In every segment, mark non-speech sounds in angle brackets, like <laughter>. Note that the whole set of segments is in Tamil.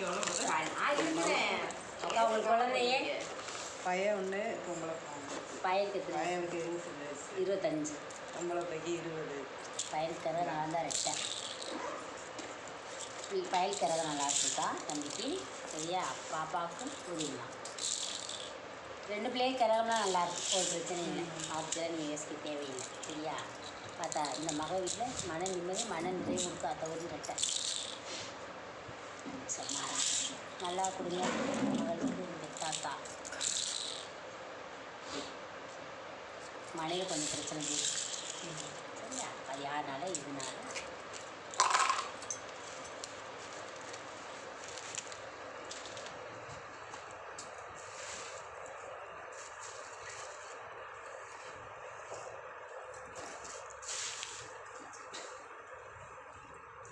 எவ்வளோ நான் இருக்கிறேன். அக்கா உங்களுக்கு குழந்தையே பையன் ஒன்று பொம்பளை பொண்ணு பையனுக்கு எத்தனை பையனுக்கு இருபத்தி இருபத்தஞ்சு பொம்பளை பைக்கு இருபது பயல்கரை நான் தான் ரெட்டேன் நீ பயல்கரை நல்லா இருக்குக்கா தம்பிக்கு சரியா பாப்பாவுக்கும் புரியலாம் ரெண்டு பிள்ளைங்க கரகம்லாம் நல்லா இருக்கு ஒரு பிரச்சனை இல்லை ஆப்ஷன் நீங்கள் யோசிக்க தேவையில்லை சரியா பார்த்தா இந்த மக வீட்டில் மன நிம்மதி மன நிறைவு கொடுத்து அத்தை ஒரு ரெட்டை சொன்னாரா நல்லா கொடுங்க. அவளுக்கு இந்த தாத்தா. மழையில் கொஞ்சம் பிரச்சனை சரியா? அது யாருனால இதனால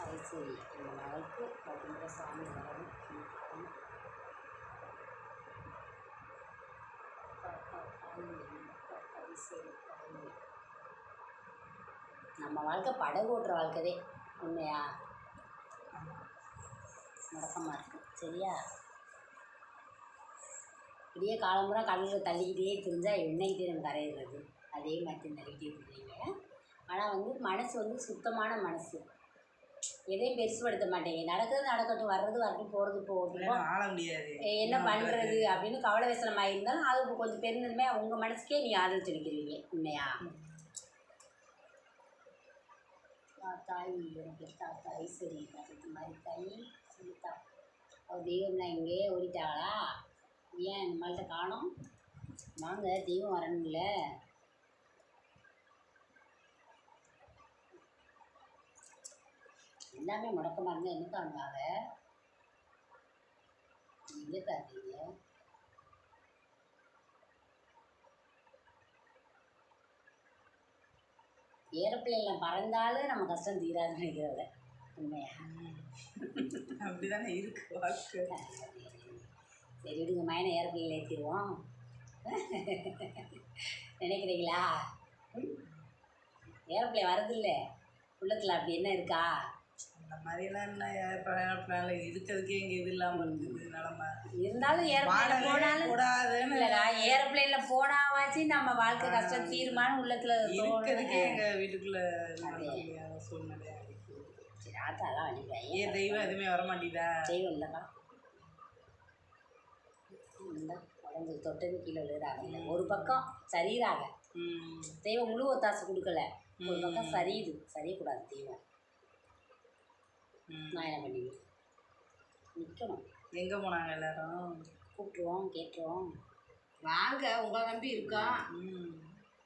அது சரி இந்த மகளுக்கு அப்படிங்கிற சாமி வரணும் சரி நம்ம வாழ்க்கை படகு ஓட்டுற வாழ்க்கைதே உண்மையா முடக்கமாக இருக்கு சரியா இப்படியே காலம்புறா கடலில் தள்ளிக்கிட்டே தெரிஞ்சால் என்னைக்கிட்டே நம்ம கரையிடுறது அதே மாதிரி தள்ளிக்கிட்டே இருக்கிறீங்க ஆனால் வந்து மனசு வந்து சுத்தமான மனசு எதையும் பெருசுபடுத்த மாட்டேங்க நடக்கிறது நடக்கட்டும் வர்றது வரட்டும் போகிறது போகட்டும் என்ன பண்ணுறது அப்படின்னு கவலை விசனமாக இருந்தாலும் அது கொஞ்சம் பெருந்தன்மை உங்கள் மனசுக்கே நீங்கள் ஆதரவு தெரிவிக்கிறீங்க உண்மையா? தாத்தாய் எனக்கு தாத்தாய் சரி அது மாதிரி தாய் சொல்லித்தா அவள் தெய்வம்னா எங்கே? ஓடிட்டாளா? ஏன் நம்மள்ட்ட காணோம்? வாங்க தெய்வம் வரணும்ல. எல்லாமே முடக்கமாக இருந்தால் என்ன காணுவாங்க எங்கே தரீங்க ஏரோப்ளேனில் பறந்தாலும் நம்ம கஷ்டம் தீராதுன்னு நினைக்கிறத உண்மையா? அப்படிதானே இருக்கு வாழ்க்கை சரி விடுங்க மைனை ஏரோப்ளேனில் ஏற்றிடுவோம் நினைக்கிறீங்களா? ஏரோப்ளேன் வரதில்ல உள்ளத்தில் அப்படி என்ன இருக்கா? அந்த மாதிரிலாம் என்ன பிளான்ல இருக்கிறதுக்கே இங்கே இது இல்லாமல் இருக்குது. நிலமை இருந்தாலும் ஏரோப்ளேனில் போனாலும் கூடாதுன்னு இல்லைடா ஏரோப்ளேனில் போனாவாச்சு நம்ம வாழ்க்கை கஷ்டம் தீருமானம் உள்ளத்தில் இருக்கிறதுக்கே எங்கள் வீட்டுக்குள்ள இருக்குது சரி ஆத்தாலாம் ஏன் தெய்வம் எதுவுமே வர மாட்டேதா தெய்வம் இந்த உடம்பு தொட்டது கீழே விழுறாங்க. ஒரு பக்கம் சரியிறாங்க. ம். தெய்வம் முழு ஒத்தாசை கொடுக்கல. ஒரு பக்கம் சரியுது. சரியக்கூடாது தெய்வம். நான் என்ன பண்ணுவேன் நிற்கணும் எங்கே போனாங்க எல்லாரும்? கூப்பிட்ருவோம் கேட்டுருவோம். வாங்க உங்களை நம்பி இருக்கோம் ம்.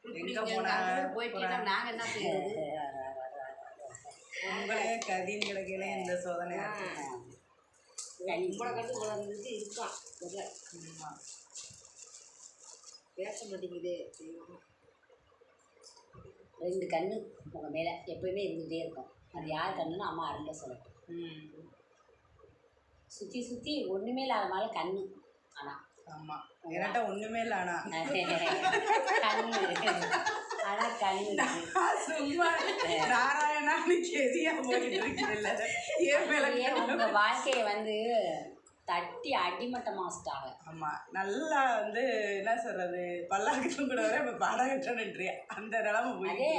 இப்படி எங்கே இங்க போனாங்க அங்க போயிட்டீங்கன்னா நாங்க என்ன செய்யறது? <laughs> உங்களே கதின்னு கிடைக்கல இந்த இருக்கு உங்களை கண்டு உங்களை நம்பி இருக்கான். பேச மாட்டேங்குது. ரெண்டு கண்ணு உங்கள் மேலே. எப்பயுமே இருந்துகிட்டே இருக்கும். அது யார் கண்ணுன்னு அம்மா அருண்ட சொல்லட்டும். சுற்றி சுற்றி ஒன்றுமே இல்லாத மாதிரி கண்ணு. ஆனால் ஆமாம் என்கிட்ட ஒன்றுமே இல்லை ஆனால் <laughs> கண்ணு. ஆனால் கண்ணு. சும்மா நாராயணான்னு கெதியா போயிட்டு இருக்குல்ல ஏன் மேல அப்படியே உங்க வாழ்க்கையை வந்து தட்டி அடிமட்டமா வச்சுட்டாங்க. ஆமா நல்லா வந்து என்ன சொல்றது பல்லாக்கட்டும் கூட வர இப்போ பாடகட்டன்றியா அந்த நிலமை போய் அதே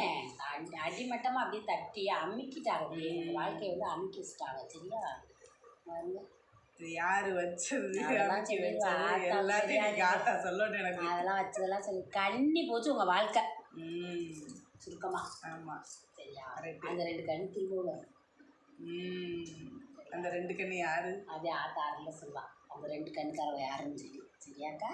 அடி- அடிமட்டமா அப்படியே தட்டி அமுக்கிட்டாங்க. அப்படியே வாழ்க்கையை வந்து அமுக்கி வச்சுட்டாங்க சரியா? யாரு வச்சது எல்லாத்தையும் ஆத்தா எனக்கு அதெல்லாம் வச்சதெல்லாம் சொல்லி கண்ணி போச்சு உங்க வாழ்க்கை. ம். சுருக்கமா. ஆமா. சரியா. அந்த ரெண்டு கண்ணு திரும்ப வரும். ம். அந்த ரெண்டு கண்ணு யாரு? அதே ஆத்தா அருள் சொல்லுவா. அந்த ரெண்டு கண்ணுக்காரவ யாருன்னு சொல்லி. சரியாக்கா?